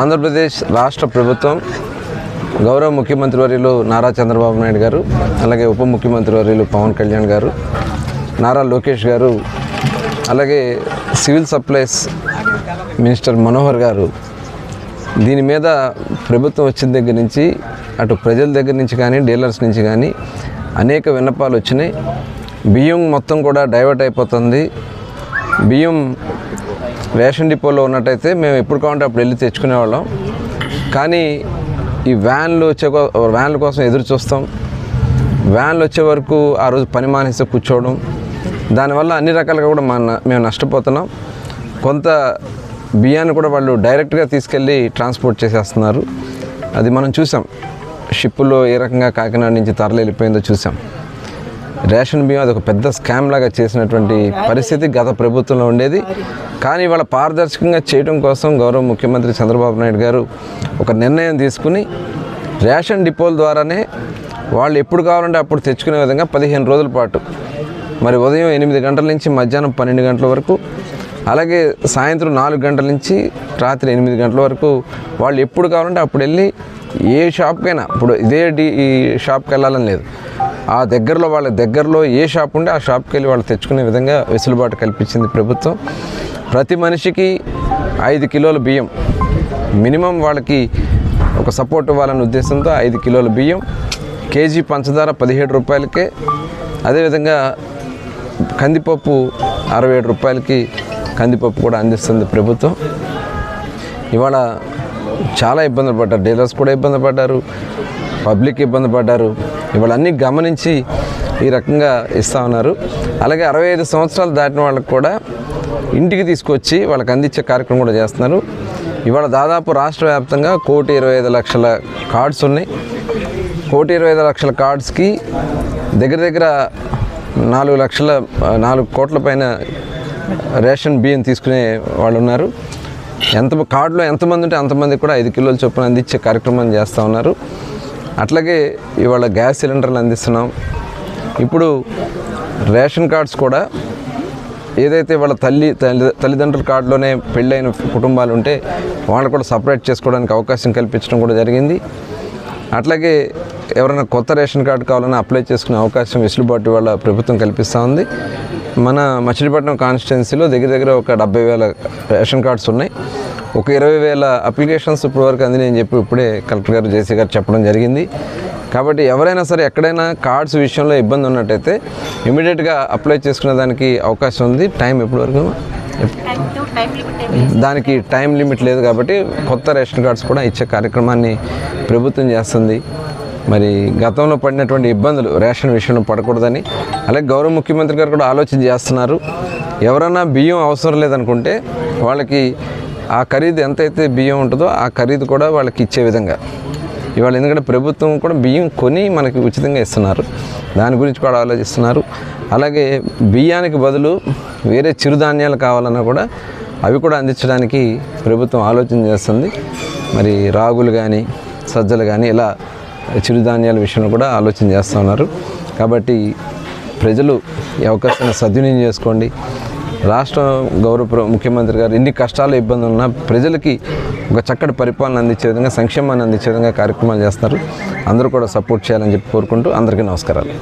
ఆంధ్రప్రదేశ్ రాష్ట్ర ప్రభుత్వం గౌరవ ముఖ్యమంత్రి వర్యులు నారా చంద్రబాబు నాయుడు గారు అలాగే ఉప ముఖ్యమంత్రి వర్యులు పవన్ కళ్యాణ్ గారు నారా లోకేష్ గారు అలాగే సివిల్ సప్లైస్ మినిస్టర్ మనోహర్ గారు. దీని మీద ప్రభుత్వం వచ్చిన దగ్గర నుంచి అటు ప్రజల దగ్గర నుంచి కానీ డీలర్స్ నుంచి కానీ అనేక విన్నపాలు వచ్చినాయి. బియ్యం మొత్తం కూడా డైవర్ట్ అయిపోతుంది. బియ్యం రేషన్ డిపోలో ఉన్నట్టయితే మేము ఎప్పుడు కావాలంటే అప్పుడు వెళ్ళి తెచ్చుకునేవాళ్ళం. కానీ ఈ వ్యాన్లు వచ్చే వ్యాన్ల కోసం ఎదురు చూస్తాం. వ్యాన్లు వచ్చే వరకు ఆ రోజు పని మానేస్తే కూర్చోవడం. దానివల్ల అన్ని రకాలుగా కూడా మన మేము నష్టపోతున్నాం. కొంత బియ్యాన్ని కూడా వాళ్ళు డైరెక్ట్గా తీసుకెళ్ళి ట్రాన్స్పోర్ట్ చేసేస్తున్నారు. అది మనం చూసాం. షిప్పులో ఏ రకంగా కాకినాడ నుంచి తరలి వెళ్ళిపోయిందో చూసాం. రేషన్ బియ్యం అది ఒక పెద్ద స్కామ్ లాగా చేసినటువంటి పరిస్థితి గత ప్రభుత్వంలో ఉండేది. కానీ వాళ్ళ పారదర్శకంగా చేయడం కోసం గౌరవ ముఖ్యమంత్రి చంద్రబాబు నాయుడు గారు ఒక నిర్ణయం తీసుకుని రేషన్ డిపోల ద్వారానే వాళ్ళు ఎప్పుడు కావాలంటే అప్పుడు తెచ్చుకునే విధంగా పదిహేను రోజుల పాటు మరి ఉదయం ఎనిమిది గంటల నుంచి మధ్యాహ్నం పన్నెండు గంటల వరకు అలాగే సాయంత్రం నాలుగు గంటల నుంచి రాత్రి ఎనిమిది గంటల వరకు వాళ్ళు ఎప్పుడు కావాలంటే అప్పుడు వెళ్ళి ఏ షాప్కైనా ఇప్పుడు ఇదే డి ఈ షాప్కి వెళ్ళాలని లేదు. ఆ దగ్గరలో వాళ్ళ దగ్గరలో ఏ షాప్ ఉంటే ఆ షాప్కి వెళ్ళి వాళ్ళు తెచ్చుకునే విధంగా వెసులుబాటు కల్పించింది ప్రభుత్వం. ప్రతి మనిషికి ఐదు కిలోల బియ్యం. మినిమం వాళ్ళకి ఒక సపోర్ట్ ఇవ్వాలనే ఉద్దేశంతో ఐదు కిలోల బియ్యం. కేజీ పంచదార పదిహేడు రూపాయలకే. అదేవిధంగా కందిపప్పు అరవై ఏడు రూపాయలకి కందిపప్పు కూడా అందిస్తుంది ప్రభుత్వం. ఇవాళ చాలా ఇబ్బందులు పడ్డారు. డీలర్స్ కూడా ఇబ్బంది పడ్డారు. పబ్లిక్ ఇబ్బంది పడ్డారు. ఇవన్నీ గమనించి ఈ రకంగా ఇస్తూ ఉన్నారు. అలాగే అరవై ఐదు సంవత్సరాలు దాటిన వాళ్ళకి కూడా ఇంటికి తీసుకొచ్చి వాళ్ళకి అందించే కార్యక్రమం కూడా చేస్తున్నారు. ఇవాళ దాదాపు రాష్ట్ర వ్యాప్తంగా కోటి ఇరవై ఐదు లక్షల కార్డ్స్ ఉన్నాయి. కోటి ఇరవై ఐదు లక్షల కార్డ్స్కి దగ్గర దగ్గర నాలుగు లక్షల నాలుగు కోట్ల పైన రేషన్ బియ్యం తీసుకునే వాళ్ళు ఉన్నారు. ఎంత కార్డులో ఎంతమంది ఉంటే అంతమంది కూడా ఐదు కిలోల చొప్పున అందించే కార్యక్రమం చేస్తూ ఉన్నారు. అట్లాగే ఇవాళ గ్యాస్ సిలిండర్లు అందిస్తున్నాం. ఇప్పుడు రేషన్ కార్డ్స్ కూడా ఏదైతే వాళ్ళ తల్లి తల్లి తల్లిదండ్రుల కార్డులోనే పెళ్ళైన కుటుంబాలు ఉంటే వాళ్ళు కూడా సపరేట్ చేసుకోవడానికి అవకాశం కల్పించడం కూడా జరిగింది. అట్లాగే ఎవరైనా కొత్త రేషన్ కార్డు కావాలన్నా అప్లై చేసుకునే అవకాశం వెసులుబాటు వాళ్ళ ప్రభుత్వం కల్పిస్తూ ఉంది. మన మచిలీపట్నం కాన్స్టిట్యున్సీలో దగ్గర దగ్గర ఒక డెబ్బై వేల రేషన్ కార్డ్స్ ఉన్నాయి. ఒక ఇరవై వేల అప్లికేషన్స్ ఇప్పటివరకు అందినాయని చెప్పి ఇప్పుడే కలెక్టర్ గారు జేసీ గారు చెప్పడం జరిగింది. కాబట్టి ఎవరైనా సరే ఎక్కడైనా కార్డ్స్ విషయంలో ఇబ్బంది ఉన్నట్టయితే ఇమీడియట్గా అప్లై చేసుకునే దానికి అవకాశం ఉంది. టైం ఎప్పటివరకు దానికి టైం లిమిట్ లేదు కాబట్టి కొత్త రేషన్ కార్డ్స్ కూడా ఇచ్చే కార్యక్రమాన్ని ప్రభుత్వం చేస్తుంది. మరి గతంలో పడినటువంటి ఇబ్బందులు రేషన్ విషయంలో పడకూడదని అలాగే గౌరవ ముఖ్యమంత్రి గారు కూడా ఆలోచన చేస్తున్నారు. ఎవరైనా బియ్యం అవసరం లేదనుకుంటే వాళ్ళకి ఆ ఖరీదు ఎంతైతే బియ్యం ఉంటుందో ఆ ఖరీదు కూడా వాళ్ళకి ఇచ్చే విధంగా. ఇవాళ ఎందుకంటే ప్రభుత్వం కూడా బియ్యం కొని మనకి ఉచితంగా ఇస్తున్నారు. దాని గురించి కూడా ఆలోచిస్తున్నారు. అలాగే బియ్యానికి బదులు వేరే చిరుధాన్యాలు కావాలన్నా కూడా అవి కూడా అందించడానికి ప్రభుత్వం ఆలోచన చేస్తుంది. మరి రాగులు కానీ సజ్జలు కానీ ఇలా చిరుధాన్యాల విషయంలో కూడా ఆలోచన చేస్తూ ఉన్నారు కాబట్టి ప్రజలు ఈ అవకాశాన్ని సద్వినియోగం చేసుకోండి. రాష్ట్ర గౌరవ ముఖ్యమంత్రి గారు ఎన్ని కష్టాలు ఇబ్బందులు ఉన్నా ప్రజలకి ఒక చక్కటి పరిపాలన అందించే విధంగా సంక్షేమాన్ని అందించే విధంగా కార్యక్రమాలు చేస్తారు అందరూ కూడా సపోర్ట్ చేయాలని చెప్పి కోరుకుంటూ అందరికీ నమస్కారాలు.